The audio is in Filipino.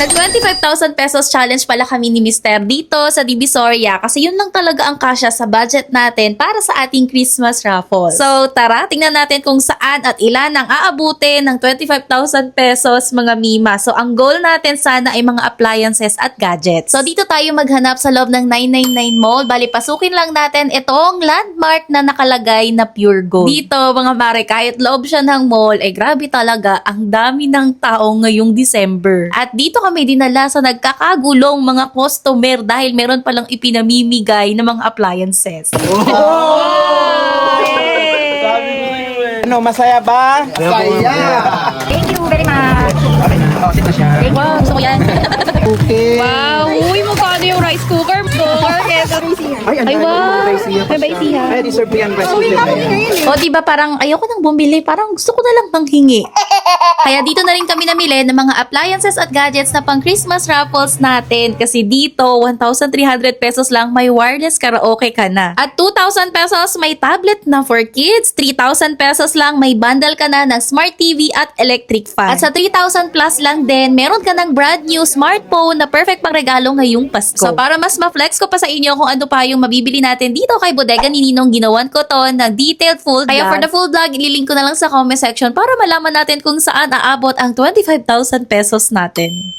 Nag 25,000 pesos challenge pala kami ni Mr. dito sa Divisoria kasi yun lang talaga ang kasya sa budget natin para sa ating Christmas raffle. So tara, tingnan natin kung saan at ilan ang aabutin ng 25,000 pesos mga Mima. So ang goal natin sana ay mga appliances at gadgets. So dito tayo maghanap sa loob ng 999 Mall. Bali pasukin lang natin itong landmark na nakalagay na pure gold. Dito mga mare, kahit loob siya ng mall, eh grabe talaga ang dami ng tao ngayong December. At dito kami dinala sa nagkakagulong mga customer dahil meron palang ipinamimigay ng mga appliances. Ano, masaya ba? Saya! Thank you very much. Wow, gusto ko yan. Okay. Wow, uy, magkano yung rice cooker? Kesa Ay, ang Ay, dami wow. ng rice siya. May baisihan. Ay, deserve yan. o diba parang ayoko nang bumili, parang gusto ko na lang manghingi. Kaya dito na rin kami namili ng mga appliances at gadgets na pang Christmas raffles natin kasi dito 1,300 pesos lang may wireless karaoke ka na. At 2,000 pesos may tablet na for kids, 3,000 pesos lang may bundle ka na ng smart TV at electric fan. At sa 3,000 plus lang din, meron ka ng brand new smartphone na perfect pang regalo ngayong Pasko. So para mas ma-flex ko pa sa inyo kung ano pa yung mabibili natin dito kay Bodega ni Ninong, ginawan ko to na detailed full Kaya for the full vlog, ililink ko na lang sa comment section para malaman natin kung saan aabot ang 25,000 pesos natin.